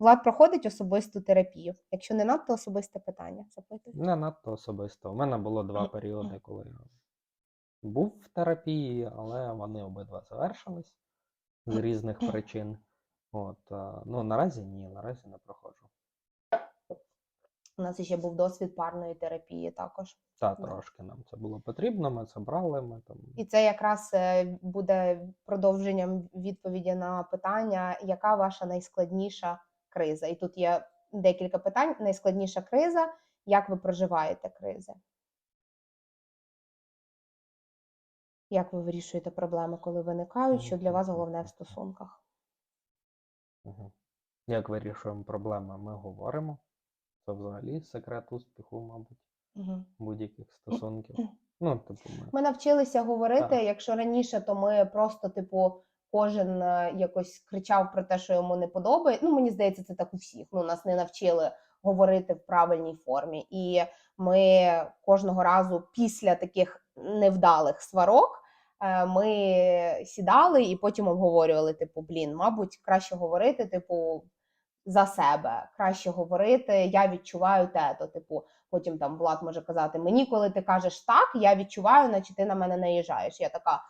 Влад проходить особисту терапію. Якщо не надто особисте питання, запитуй. Не надто особисто. У мене було два періоди, коли я був в терапії, але вони обидва завершились з різних причин. От, е, ну, наразі ні, наразі не проходжу. У нас ще був досвід парної терапії також. Та Да. трошки нам це було потрібно, ми це брали, ми там. І це якраз е, буде продовженням відповіді на питання, яка ваша найскладніша криза? І тут є декілька питань. Найскладніша криза, як ви проживаєте кризи? Як ви вирішуєте проблеми, коли виникають? Що для вас головне в стосунках? Як вирішуємо проблеми, ми говоримо. Це взагалі секрет успіху, мабуть, Угу. будь-яких стосунків. Ну, типу, ми. Ми навчилися говорити. Так. Якщо раніше, то ми просто, типу, кожен е, якось кричав про те, що йому не подобається. Ну, мені здається, це так у всіх. Ну, нас не навчили говорити в правильній формі. І ми кожного разу після таких невдалих сварок. е, Ми сідали і потім обговорювали: типу, блін, мабуть, краще говорити, типу, за себе, краще говорити. Я відчуваю те-то. Типу, потім там Влад може казати: мені, коли ти кажеш так, я відчуваю, наче ти на мене наїжджаєш. Я така.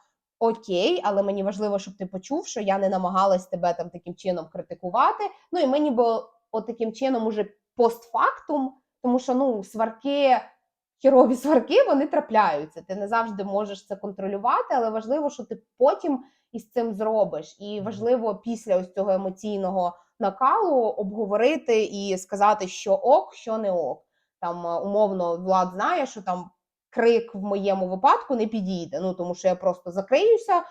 Окей, але мені важливо, щоб ти почув, що я не намагалась тебе там таким чином критикувати. Ну і ми ніби от таким чином уже постфактум, тому що ну сварки, хірові сварки, вони трапляються. Ти не завжди можеш це контролювати, але важливо, що ти потім із цим зробиш. І важливо після ось цього емоційного накалу обговорити і сказати, що ок, що не ок. Там е, умовно влад знає, що там крик в моєму випадку не підійде. Ну тому що я просто закриюся,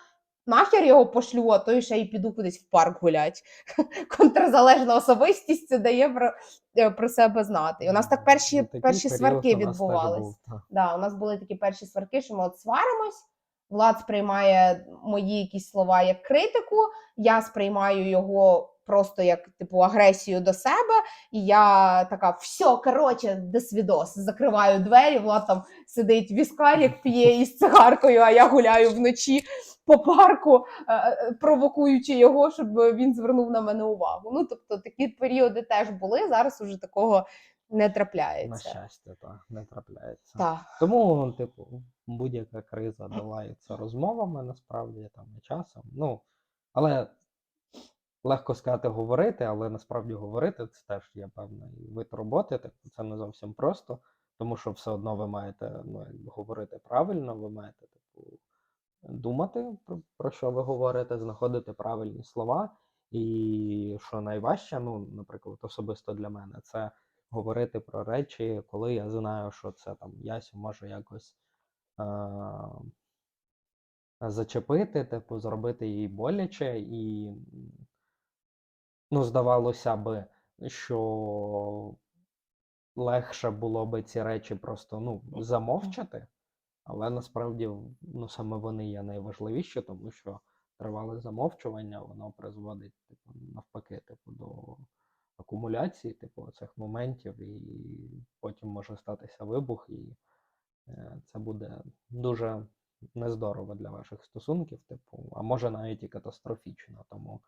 нахер його пошлю, а то і ще й піду кудись в парк гулять. Контрзалежна особистість це дає про, е, про себе знати. І у нас так перші, Ну, такий перші сварки відбувались. Да, у нас були такі перші сварки, що ми от сваримось. Влад сприймає мої якісь слова як критику, я сприймаю його просто як типу агресію до себе. І я така: все, коротше, до свідос. Закриваю двері. Влад там сидить віскарік, п'є із цигаркою, а я гуляю вночі по парку, е, е, провокуючи його, щоб він звернув на мене увагу. Ну тобто такі періоди теж були. Зараз уже такого не трапляється. На щастя, так, не трапляється. Так. Тому, типу, будь-яка криза долається розмовами, насправді там і часом. Ну, але легко сказати говорити, але насправді говорити це теж є певний вид роботи. Це не зовсім просто, тому що все одно ви маєте ну, говорити правильно, ви маєте типу, думати про, про що ви говорите, знаходити правильні слова. І що найважче, ну, наприклад, особисто для мене, це говорити про речі, коли я знаю, що це там Ясю може якось е- зачепити, типу, зробити їй боляче, і ну, здавалося би, що легше було би ці речі просто ну, замовчати, але насправді ну, саме вони є найважливіші, тому що тривале замовчування, воно призводить, типу, навпаки, типу, до акумуляції, типу, цих моментів, і потім може статися вибух, і е, це буде дуже нездорово для ваших стосунків, типу, а може навіть і катастрофічно. Тому,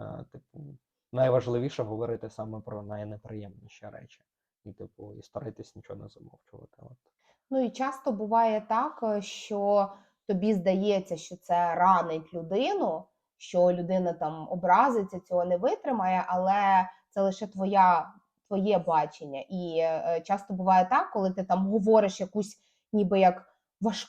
е, типу, найважливіше говорити саме про найнеприємніші речі. І, типу, і старайтесь нічого не замовчувати. От. Ну і часто буває так, е, що тобі здається, що це ранить людину, що людина там образиться, цього не витримає, але це лише твоя, твоє бачення. І е, часто буває так, коли ти там говориш якусь ніби як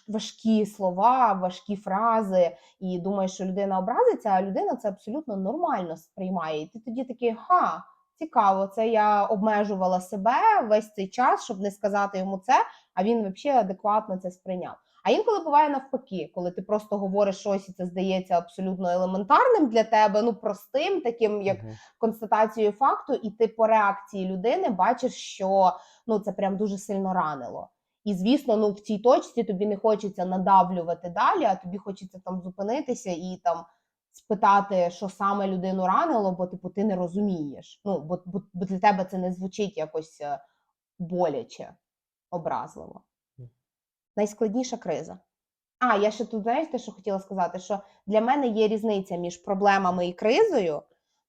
важкі слова, важкі фрази, і думаєш, що людина образиться, а людина це абсолютно нормально сприймає. І ти тоді такий, ха. Цікаво, це я обмежувала себе весь цей час, щоб не сказати йому це, а він взагалі адекватно це сприйняв. А інколи буває навпаки, коли ти просто говориш щось, і це здається абсолютно елементарним для тебе, ну простим, таким як Мгм. констатацією факту, і ти по реакції людини бачиш, що ну це прям дуже сильно ранило. І звісно, ну в цій точці тобі не хочеться надавлювати далі, а тобі хочеться там зупинитися і там спитати, що саме людину ранило, бо типу ти не розумієш. Ну бо, бо, бо для тебе це не звучить якось е, боляче, образливо. Найскладніша криза. А, я ще тут знаєш, те, що хотіла сказати, що для мене є різниця між проблемами і кризою,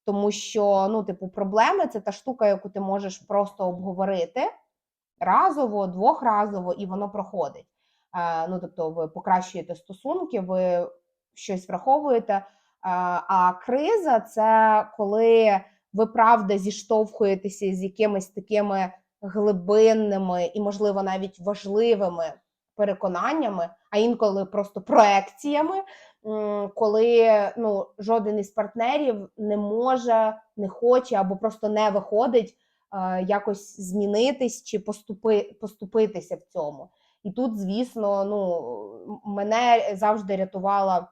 тому що ну, типу, проблеми це та штука, яку ти можеш просто обговорити разово, двохразово, і воно проходить. Е, ну, тобто, ви покращуєте стосунки, ви щось враховуєте. Е, а криза це коли ви правда зіштовхуєтеся з якимись такими глибинними і, можливо, навіть важливими переконаннями, а інколи просто проекціями, коли ну, жоден із партнерів не може, не хоче або просто не виходить якось змінитись чи поступи, поступитися в цьому. І тут, звісно, ну, мене завжди рятувала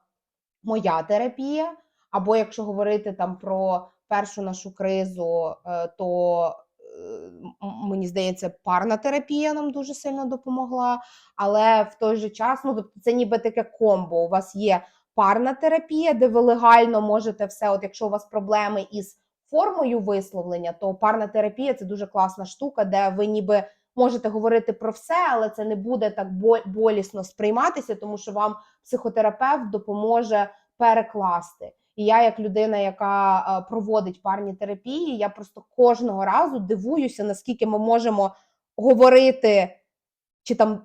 моя терапія. Або якщо говорити там про першу нашу кризу, е, то е, мені здається, парна терапія нам дуже сильно допомогла. Але в той же час, ну тобто, це ніби таке комбо. У вас є парна терапія, де ви легально можете все. От якщо у вас проблеми із формою висловлення, то парна терапія це дуже класна штука, де ви ніби можете говорити про все, але це не буде так болісно сприйматися, тому що вам психотерапевт допоможе перекласти. І я, як людина, яка е, проводить парні терапії, я просто кожного разу дивуюся, наскільки ми можемо говорити чи там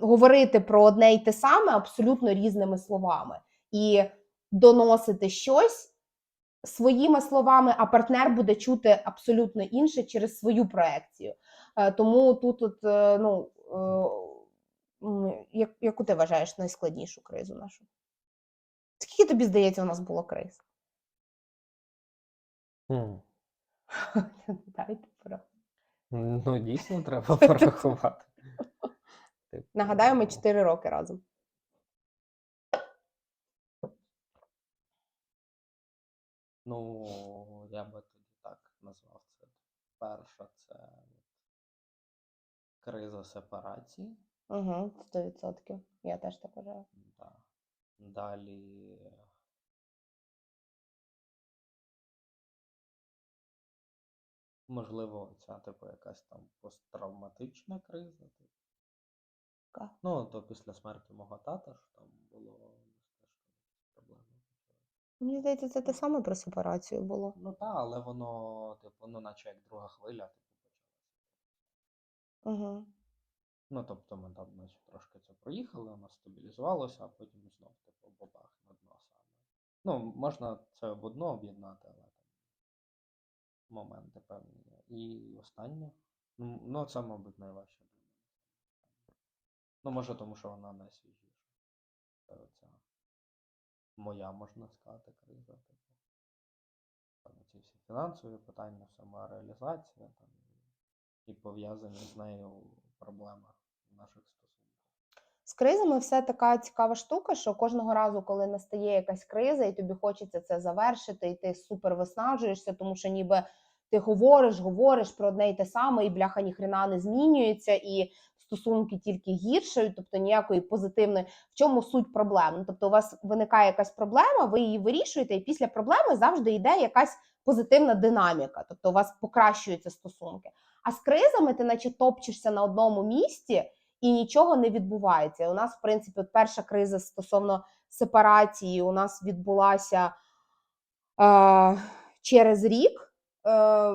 говорити про одне й те саме абсолютно різними словами і доносити щось своїми словами, а партнер буде чути абсолютно інше через свою проекцію. Е, Тому тут, от, е, ну, е, як, яку ти вважаєш найскладнішу кризу нашу? Скільки тобі здається, у нас було криз? Хм. Дайте про. Ну, дійсно, треба порахувати. Типу, Нагадаю, ми 4 роки разом. Ну, я би тоді так назвав це. Перша це от криза сепарації. Угу, 100%. Я теж так вважаю. Да. Далі. Можливо, ця, типу, якась там посттравматична криза. Типу. Ну, то після смерті мого тата ж там було теж там якісь проблеми. Мені здається, це те саме про сепарацію було. Ну так, але воно, типу, ну, наче як друга хвиля, типу, почалася. Угу. Ну, тобто ми там, наче трошки це проїхали, воно стабілізувалося, а потім знов, типу, бабах на дно саме. Ну, можна це в одно об'єднати, але там моменти певні. І останнє. Ну, ну, це, мабуть, найважче для мене. Ну, може, тому що вона найсвіжіша. Це оця моя, можна сказати, криза. Типу. Ці всі фінансові питання, самореалізація там, і пов'язані з нею проблеми наших стосунках. З кризами все така цікава штука, що кожного разу, коли настає якась криза, і тобі хочеться це завершити, і ти супер виснажуєшся, тому що ніби ти говориш, говориш про одне й те саме, і бляха ніхрена не змінюється, і стосунки тільки гіршають, тобто ніякої позитивної. В чому суть проблем? Ну, Тобто, у вас виникає якась проблема, ви її вирішуєте, і після проблеми завжди йде якась позитивна динаміка, тобто у вас покращуються стосунки. А з кризами ти, наче топчешся на одному місці і нічого не відбувається. У нас, в принципі, от перша криза стосовно сепарації у нас відбулася е, через рік е,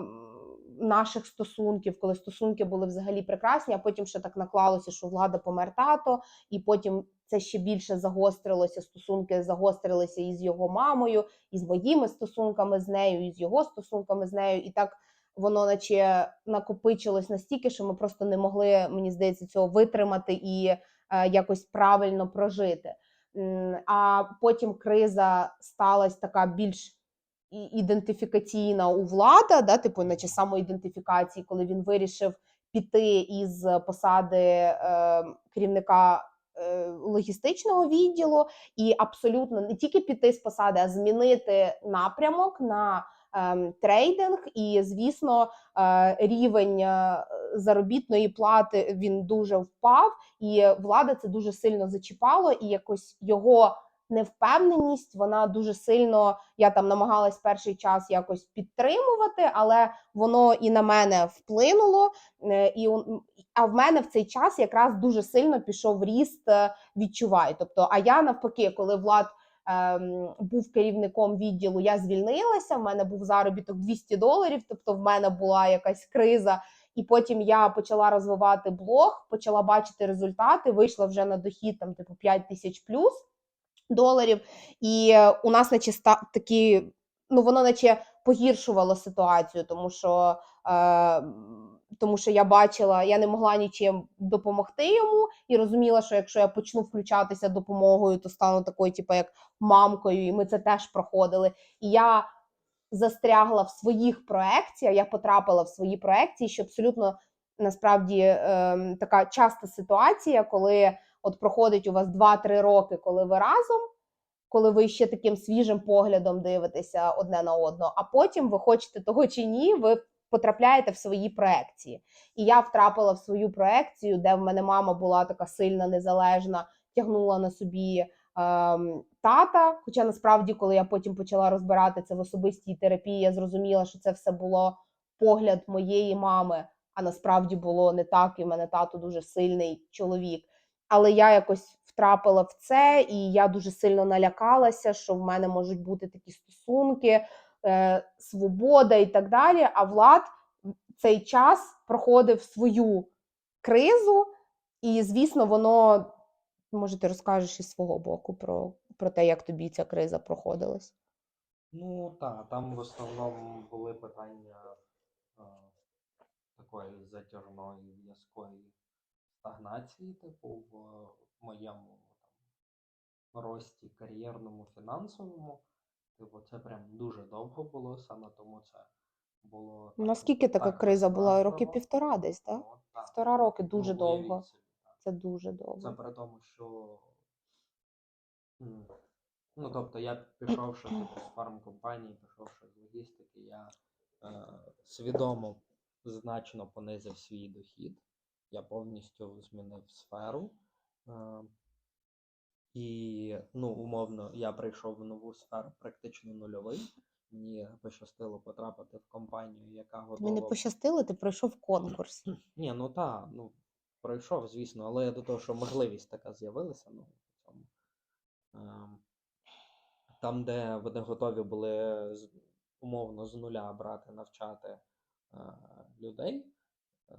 наших стосунків, коли стосунки були взагалі прекрасні, а потім ще так наклалося, що влада помер тато, і потім це ще більше загострилося. Стосунки загострилися із його мамою, і з моїми стосунками з нею, і з його стосунками з нею, і так воно наче накопичилось настільки, що ми просто не могли, мені здається, цього витримати і е, якось правильно прожити. А потім криза сталася така більш ідентифікаційна у влада, да, типу, наче самоідентифікації, коли він вирішив піти із посади е, керівника е, логістичного відділу, і абсолютно не тільки піти з посади, а змінити напрямок на ем, трейдинг. І, звісно, е, рівень е, заробітної плати він дуже впав, і влада це дуже сильно зачіпало, і якось його невпевненість, вона дуже сильно. Я там намагалась перший час якось підтримувати, але воно і на мене вплинуло. е, І а в мене в цей час якраз дуже сильно пішов ріст е, відчуваю. Тобто, а я навпаки, коли влад ем, був керівником відділу, я звільнилася. В мене був заробіток 200 доларів, тобто в мене була якась криза. І потім я почала розвивати блог, почала бачити результати. Вийшла вже на дохід там, типу, 5 тисяч плюс доларів. І е, у нас, наче, такі, ну воно наче погіршувало ситуацію, тому що. Е, тому що я бачила, я не могла нічим допомогти йому, і розуміла, що якщо я почну включатися допомогою, то стану такою, типу, як мамкою, і ми це теж проходили. І я застрягла в своїх проекціях, я потрапила в свої проекції, що абсолютно насправді ем, така часта ситуація, коли от проходить у вас 2-3 роки, коли ви разом. Коли ви ще таким свіжим поглядом дивитеся одне на одного, а потім ви хочете того чи ні, ви потрапляєте в свої проекції. І я втрапила в свою проекцію, де в мене мама була така сильна, незалежна, тягнула на собі ем, тата. Хоча насправді, коли я потім почала розбирати це в особистій терапії, я зрозуміла, що це все було погляд моєї мами, а насправді було не так. І в мене тато дуже сильний чоловік. Але я якось втрапила в це, і я дуже сильно налякалася, що в мене можуть бути такі стосунки, е, свобода і так далі. А Влад цей час проходив свою кризу, і, звісно, воно може, ти розкажеш із свого боку про, про те, як тобі ця криза проходилась. Ну так, там в основному були питання е, такої затяжної в'язкої стагнації, типу, в моєму там, рості кар'єрному, фінансовому. Типу, це прям дуже довго було, саме тому це було. так, Наскільки така криза була? Роки півтора десь, так? Ну, так. Півтора роки дуже Ну, довго. собі, так. Це дуже довго. Це при тому, що. Ну, тобто, я пішовши типу, з фармкомпанії, пішовши з логістики, я е, свідомо значно понизив свій дохід. Я повністю змінив сферу. Е, і, ну, умовно, я прийшов в нову сферу практично нульовий. Мені пощастило потрапити в компанію, яка Тобі не пощастило, ти пройшов конкурс. Ні, ну так, ну пройшов, звісно, але я до того, що можливість така з'явилася, ну, цьому. Ем, Там, де вони готові були умовно з нуля брати, навчати е, людей.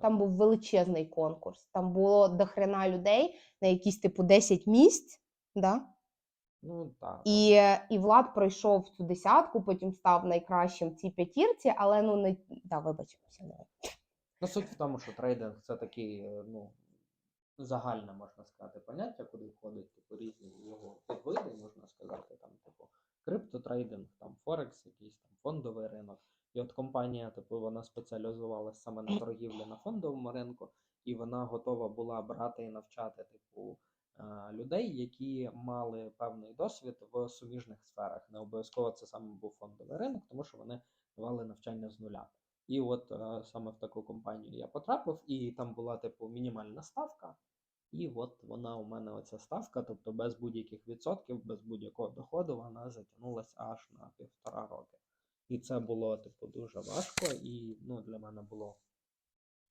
Там був величезний конкурс. Там було дохрена людей на якісь типу 10 місць. Да? Ну так. І, і Влад пройшов цю десятку, потім став найкращим в цій п'ятірці, але ну не да, вибач, Ну, суть в тому, що трейдинг це такий, е, ну, загальне, можна сказати, поняття, куди входить типу, різні його підвиди, можна сказати, там, типу, криптотрейдинг, там, Форекс, якийсь там фондовий ринок. І от компанія, типу, вона спеціалізувалася саме на торгівлі на фондовому ринку, і вона готова була брати і навчати, типу, е, людей, які мали певний досвід в суміжних сферах. Не обов'язково це саме був фондовий ринок, тому що вони давали навчання з нуля. І от е, саме в таку компанію я потрапив, і там була типу мінімальна ставка. І от вона у мене оця ставка, тобто без будь-яких відсотків, без будь-якого доходу, вона затягнулася аж на півтора роки. І це було, типу, дуже важко. І ну, для мене було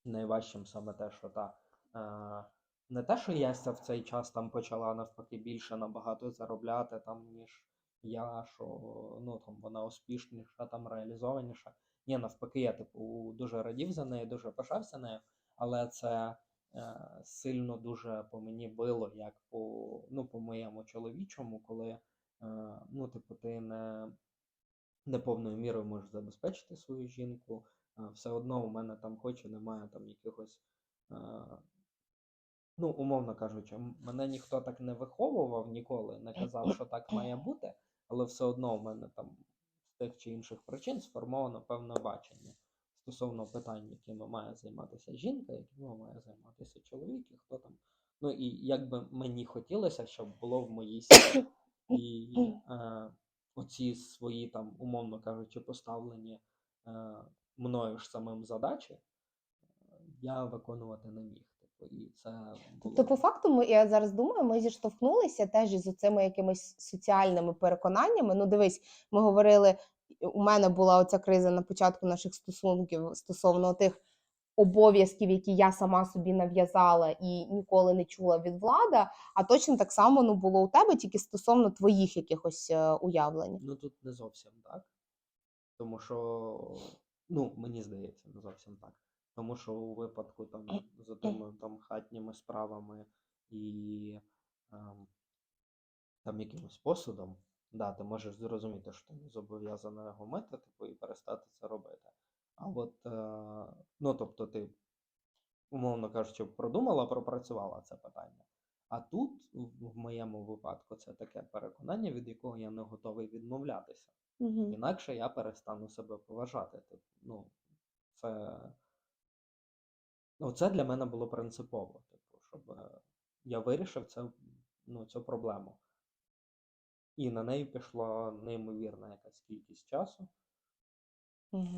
найважчим саме те, що та е, не те, що Яся в цей час там почала навпаки більше набагато заробляти, там, ніж я, що ну там вона успішніша, там реалізованіша. Ні, навпаки, я типу дуже радів за нею, дуже пишався нею, але це е, сильно дуже по мені било, як по, ну, по моєму чоловічому, коли е, ну, типу, ти не, не повною мірою можеш забезпечити свою жінку. все одно у мене там, хоч і немає там якихось. Ну, умовно кажучи, мене ніхто так не виховував ніколи, не казав, що так має бути, але все одно у мене там з тих чи інших причин сформовано певне бачення стосовно питань, якими має займатися жінка, якими має займатися чоловік, і хто там. Ну і як би мені хотілося, щоб було в моїй сім'ї. І е, оці свої там, умовно кажучи, поставлені е, мною ж самим задачі, е, я виконувати не міг. Типу, і це було... Тобто, по факту, ми, я зараз думаю, ми зіштовхнулися теж із цими якимись соціальними переконаннями. Ну, дивись, ми говорили, у мене була оця криза на початку наших стосунків стосовно тих обов'язків, які я сама собі нав'язала і ніколи не чула від влада. А точно так само ну, було у тебе тільки стосовно твоїх якихось е, уявлень. Ну тут не зовсім так. Тому що, ну, мені здається, не зовсім так. Тому що у випадку там з тими там хатніми справами і ем, там якимось посудом, да, ти можеш зрозуміти, що ти не зобов'язана його мити, типу, і перестати це робити. А от, е, ну, тобто, ти, умовно кажучи, продумала, пропрацювала це питання. А тут, в моєму випадку, це таке переконання, від якого я не готовий відмовлятися. Угу. Інакше я перестану себе поважати. Тип, Ну, це, ну, це для мене було принципово, типу, щоб е, я вирішив це, ну, цю проблему. І на неї пішла неймовірна якась кількість часу.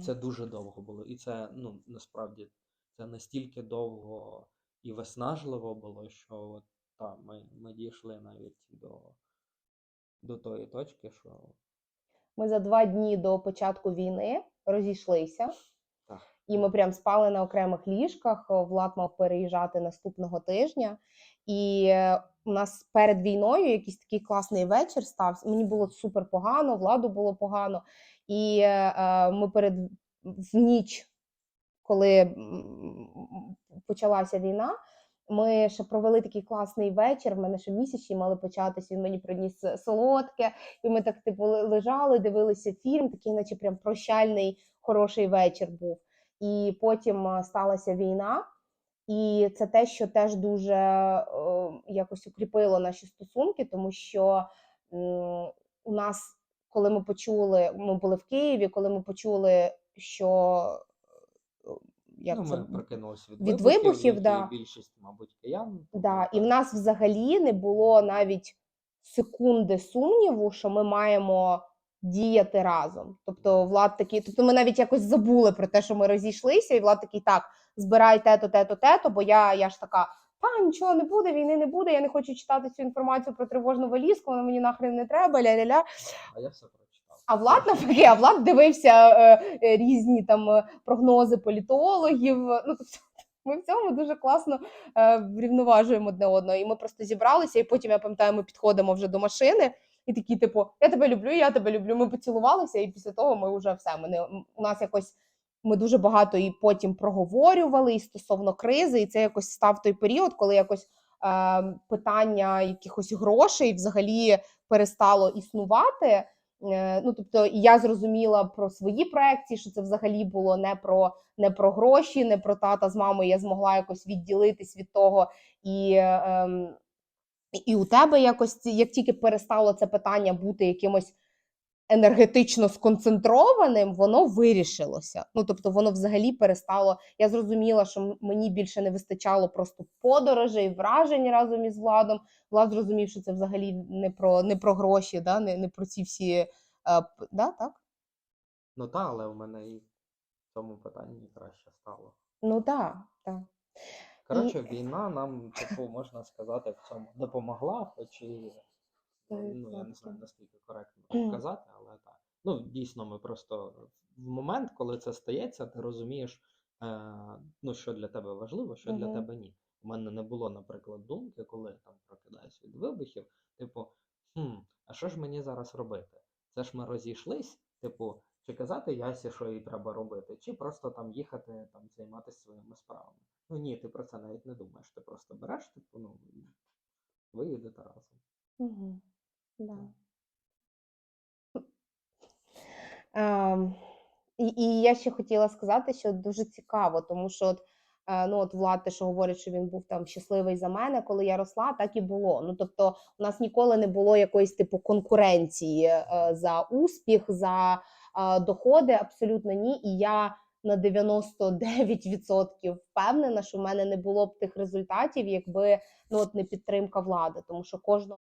Це дуже довго було. І це, ну, насправді, це настільки довго і виснажливо було, що от, та, ми, ми дійшли навіть до, до тої точки, що Ми за два дні до початку війни розійшлися. І ми прям спали на окремих ліжках. Влад мав переїжджати наступного тижня. І е, у нас перед війною якийсь такий класний вечір стався. Мені було супер погано, владу було погано. І е, е, ми перед в ніч, коли почалася війна, ми ще провели такий класний вечір. В мене ще місячні мали початись. Він мені приніс солодке, і ми так типу лежали, дивилися фільм, такий, наче прям прощальний хороший вечір був. І потім е, сталася війна, і це те, що теж дуже е, якось укріпило наші стосунки, тому що у нас, коли ми почули, ми були в Києві, коли ми почули, що е, як ну, це ми прокинулися від, від вибухів, вибухів, да. більшість, мабуть, киян. Да, і в нас взагалі не було навіть секунди сумніву, що ми маємо діяти разом. Тобто, Влад такий, тобто ми навіть якось забули про те, що ми розійшлися, і Влад такий, так, збирай те-то, те-то, те-то, бо я, я ж така. Та нічого не буде, війни не буде. Я не хочу читати цю інформацію про тривожну валізку, вона мені нахрен не треба. Ля-ля-ля. А я все прочитав. А Влад навпаки, а Влад дивився е, е, різні там е, прогнози політологів. Ну тобто, ми в цьому дуже класно е, врівноважуємо одне одного. І ми просто зібралися, і потім я пам'ятаю, ми підходимо вже до машини. І такі, типу, я тебе люблю, я тебе люблю. Ми поцілувалися, і після того ми вже все. Ми не у нас якось ми дуже багато і потім проговорювали і стосовно кризи, і це якось став той період, коли якось е, питання якихось грошей взагалі перестало існувати. Е, Ну, тобто, я зрозуміла про свої проекції, що це взагалі було не про, не про гроші, не про тата з мамою. Я змогла якось відділитись від того. І, ем, і у тебе якось, як тільки перестало це питання бути якимось енергетично сконцентрованим, воно вирішилося. Ну, тобто, воно взагалі перестало. Я зрозуміла, що мені більше не вистачало просто подорожей, вражень разом із владом. Влад зрозумів, що це взагалі не про, не про гроші, да? не, не про ці всі. Е, да, так? Ну так, але в мене і в цьому питанні краще стало. Ну так, так. Коротше, війна нам, типу, можна сказати, в цьому допомогла, хоч і ну, я не знаю, наскільки коректно казати, але так. Ну, дійсно, ми просто в момент, коли це стається, ти розумієш, е, ну, що для тебе важливо, що для тебе ні. У мене не було, наприклад, думки, коли я там прокидаюсь від вибухів, типу, хм, а що ж мені зараз робити? Це ж ми розійшлись, типу, чи казати Ясі, що їй треба робити, чи просто там їхати там займатися своїми справами. Ну ні, ти про це навіть не думаєш. Ти просто береш, типу, ну, і ви їдете разом. Угу. Да. Ем, і, і я ще хотіла сказати, що дуже цікаво, тому що от, е, ну, от Влад, те, що говорить, що він був там щасливий за мене, коли я росла, так і було. Ну, тобто, у нас ніколи не було якоїсь типу конкуренції е, за успіх, за е, доходи, абсолютно ні. І я на 99% впевнена, що в мене не було б тих результатів, якби ну от не підтримка влади, тому що кожного